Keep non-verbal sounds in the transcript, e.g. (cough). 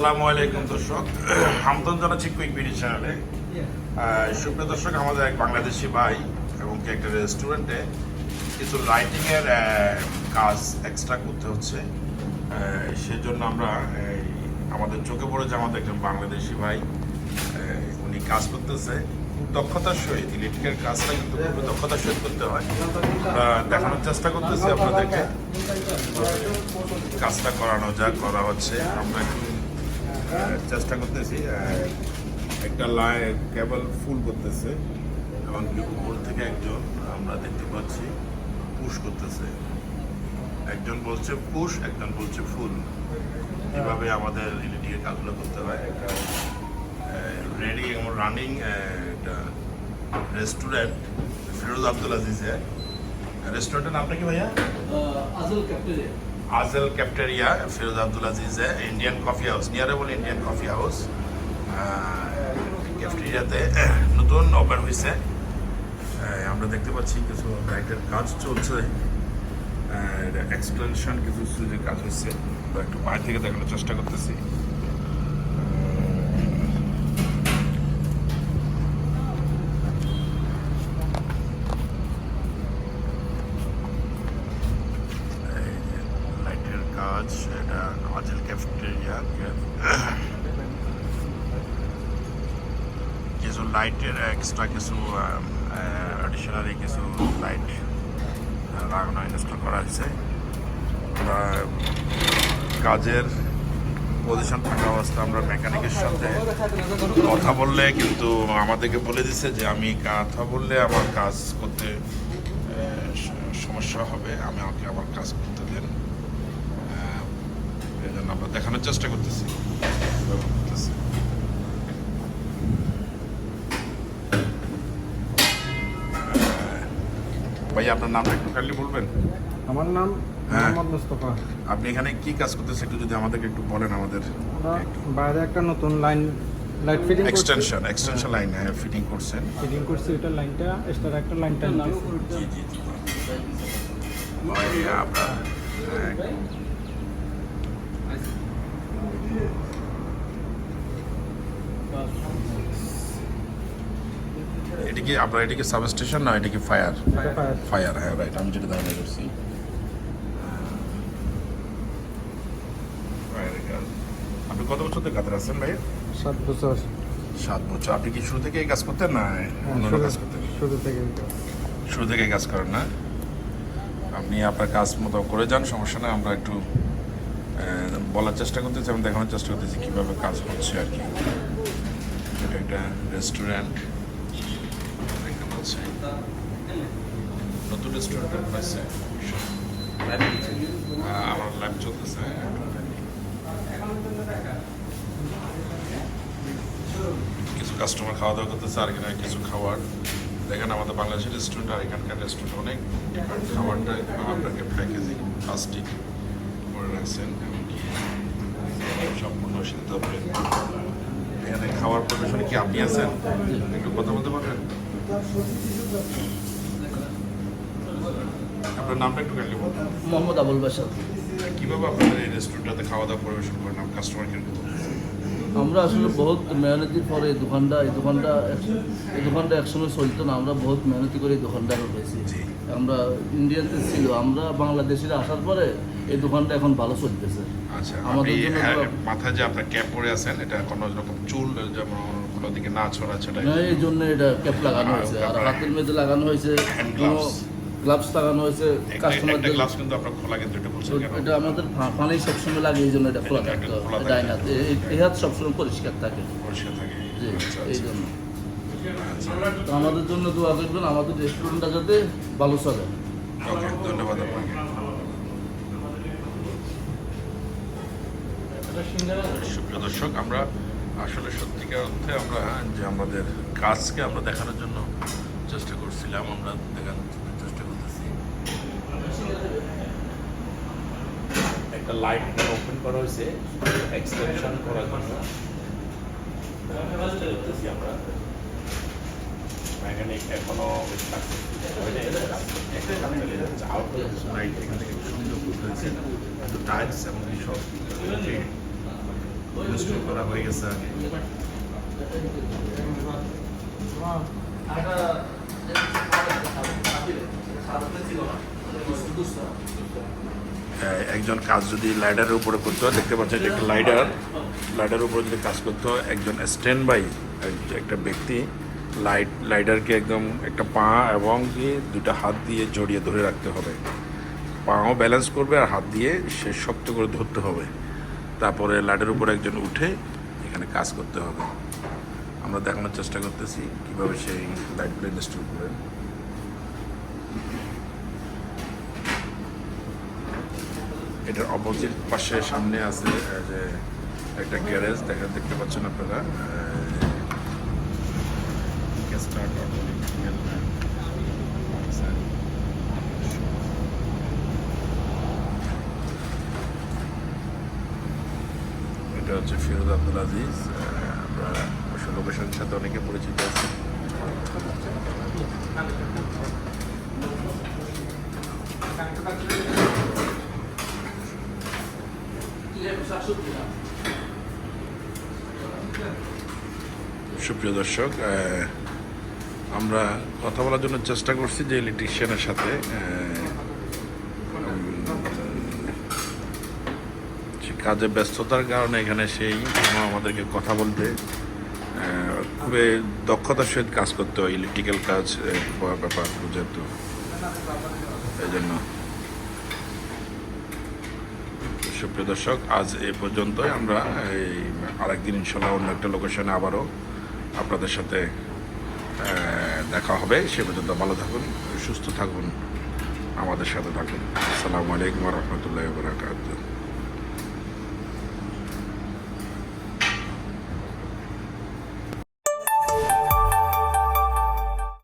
আসসালামু আলাইকুম দর্শক। (clears throat) আমন্ত্রণ জানাচ্ছি কুইক বিডি চ্যানেলে সুপ্রিয় দর্শক আমাদের এক বাংলাদেশি ভাই এবং একটা রেস্টুরেন্টে কিছু লাইটিং এর আহ, কাজ এক্সট্রা করতে হচ্ছে। সেজন্য আমরা আমাদের চোখে পড়েছে আমাদের একজন বাংলাদেশি ভাই উনি কাজ করতেছে। খুব দক্ষতার সহিত ইলেকট্রিকের কাজটা কিন্তু খুবই দক্ষতার সহিত করতে হয়। দেখানোর চেষ্টা করতেছি আপনাদেরকে। কাজটা করানো যা করা হচ্ছে। আমরা একটু চেষ্টা করতেছি একটা লাই কেবল ফুল করতেছে, এবং উপর থেকে একজন আমরা দেখতে পাচ্ছি পুশ করতেছে। একজন বলছে পুশ একজন বলছে ফুল এভাবে আমাদের ইলেকট্রিকের কাজগুলো করতে হয়? একটা রেডি এবং রানিং একটা রেস্টুরেন্ট ফিরোজ আব্দুল আজিজে রেস্টুরেন্টের নামটা কি ভাইয়া? আজল আজেল ক্যাফটেরিয়া ফিরোজ আব্দুল আজিজে ইন্ডিয়ান কফি হাউস নিয়ারেবল ইন্ডিয়ান কফি হাউস ক্যাফটেরিয়াতে নতুন ওপেন হয়েছে আহ, আমরা দেখতে পাচ্ছি কিছু লাইটের কাজ চলছে। এক্সপ্লেনেশন কিছু কাজ হচ্ছে একটু বাইরে থেকে দেখানোর চেষ্টা করতেছি এই যে লাইটের কাজ এটা আজেল ক্যাফেটেরিয়া (coughs) কিছু লাইটের এক্সট্রা কিছু অ্যাডিশনালি কিছু লাইট লাগানো ইনস্টল করা হয়েছে। কাজের পজিশন থাকা অবস্থা আমরা মেকানিকের সাথে কথা বললে, কিন্তু আমাদেরকে বলে দিচ্ছে যে, আমি কথা বললে আমার কাজ করতে সমস্যা হবে, আমি আমাকে আমার কাজ করতে দেন আহ, এই জন্য আমরা দেখানোর চেষ্টা করতেছি। ভাই আপনার নামটা একটু কাইন্ডলি বলবেন? আমার নাম হ্যাঁ। মোহাম্মদ মুস্তফা। আপনি এখানে কি কাজ করতেছেন একটু যদি আমাদেরকে একটু বলেন আমাদের বাইরে একটা নতুন line light fitting extension extension line fitting করছেন। ফিটিং করছি ওটা লাইনটা এক্সট্রা একটা লাইন টানতেছি। জি জি জি। ভাই, আমরা এটা কি আপনার এটা কি সাবস্টেশন না এটা কি ফায়ার ফায়ার হ্যাঁ রাইট আমি যেটা ধারণা করছি। আপনি কত বছর থেকে কাতার আছেন ভাই সাত বছর। সাত বছর। আপনি কি শুরু থেকে এই কাজ করতেন না হ্যাঁ, অন্য শুরু- কাজ করতেন? শুরু থেকে শুরু থেকে কাজ করেন না? আপনি আপনার কাজ মতো করে যান সমস্যা না আমরা একটু বলার চেষ্টা করতেছি এবং দেখানোর চেষ্টা করতেছি কীভাবে কাজ হচ্ছে আর কি। এটা একটা রেস্টুরেন্ট নতুন রেস্টুরেন্ট আমার চলতেছে কিছু কাস্টমার খাওয়া দাওয়া করতেছে, আর এখানে কিছু খাবার। দেখেন আমাদের বাংলাদেশের রেস্টুরেন্ট আর এখানকার রেস্টুরেন্ট অনেক ডিফারেন্ট খাবারটা আপনাকে প্যাকেজিং প্লাস্টিক করে রাখছেন সম্পূর্ণ সিদ্ধ এখানে খাবার পরিবেশনে কি আপনি আছেন? একটু কথা বলতে পারবেন? আপনার নামটা একটু কাটলে বলুন মোহাম্মদ আবুল বাসার কীভাবে আপনাদের এই রেস্টুরেন্টটাতে খাওয়া দাওয়া পরিবেশন করেন? আপনার কাস্টমার কীরকম আমরা আসলে বহুত মেহনতির পরে এই দোকানটা এই দোকানটা এই দোকানটা একসময় চলতো না আমরা বহুত মেহনতি করে এই দোকানটা রয়েছি জি। আমরা ইন্ডিয়ানতে ছিল আমরা বাংলাদেশিরা আসার পরে এই দোকানটা এখন ভালো চলতেছে। আচ্ছা আমাদের মাথায় যে আপনার ক্যাপ পরে আছেন এটা কোনো রকম চুল যেমন কোনো দিকে না ছড়া না, এই জন্য এটা ক্যাপ লাগানো হয়েছে। আর হাতের মধ্যে লাগানো হয়েছে. গ্লাভস লাগানো হয়েছে একটা কাস্টমারদের গ্লাস কিন্তু আপনার খোলা কিন্তু এটা বলছেন এটা আমাদের পানি সবসময় লাগে এই জন্য এটা খোলা থাকে। ডাইনাতে এই হাত সবসময় পরিষ্কার থাকে। পরিষ্কার থাকে। জি আচ্ছা, এই আচ্ছা, জন্য। আচ্ছা। তো আমাদের জন্য দোয়া করবেন আমাদের রেস্টুরেন্টটা যাতে ভালো চলে। ওকে ধন্যবাদ আপনাকে। সুপ্রিয় দর্শক আমরা আসলে সত্যিকার অর্থে আমরা যে আমাদের কাজকে আমরা দেখানোর জন্য চেষ্টা করছিলাম আমরা দেখানোর জন্য চেষ্টা করতেছি। একটা লাইট ওপেন করা হয়েছে এক্সটেনশন করার জন্য। করতেছি আমরা। মেকানিক এখনও আউট এখান থেকে সুন্দর হয়েছে টাইলস এবং এইসব করা হয়ে গেছে আগে। হ্যাঁ, একজন কাজ যদি লাইডারের উপরে করতে হয় দেখতে পাচ্ছেন একটা লাইডার লাইডারের উপরে যদি কাজ করতে হয় একজন স্ট্যান্ড বাই একটা ব্যক্তি লাইট লাইডারকে একদম একটা পা এবং দিয়ে দুটা হাত দিয়ে জড়িয়ে ধরে রাখতে হবে। পাও ব্যালেন্স করবে আর হাত দিয়ে সে শক্ত করে ধরতে হবে। তারপরে লাইডের উপর একজন উঠে এখানে কাজ করতে হবে। আমরা দেখানোর চেষ্টা করতেছি কীভাবে সেই লাইটগুলো ইনস্টল করেন এটার অপোজিট পাশে সামনে আছে যে একটা গ্যারেজ, দেখা, দেখতে পাচ্ছেন আপনারা এটা হচ্ছে ফিরোজ আব্দুল আজিজ আমরা অবশ্য লোকেশনের সাথে অনেকে পরিচিত আছে। সুপ্রিয় দর্শক আমরা কথা বলার জন্য চেষ্টা করছি যে ইলেকট্রিশিয়ানের সাথে কাজে ব্যস্ততার কারণে এখানে সেই আমাদেরকে কথা বলতে খুবই দক্ষতার সহিত কাজ করতে হয়, ইলেকট্রিক্যাল কাজ ব্যাপার যেহেতু এই জন্য সুপ্রিয় দর্শক, আজ এ পর্যন্তই। আমরা এই আরেকদিন ইনশাল্লাহ অন্য একটা লোকেশনে আবারও আপনাদের সাথে দেখা হবে। সে পর্যন্ত ভালো থাকুন, সুস্থ থাকুন, আমাদের সাথে থাকুন। আসসালামু আলাইকুম রহমতুল্লাহ বরাকাতুহ।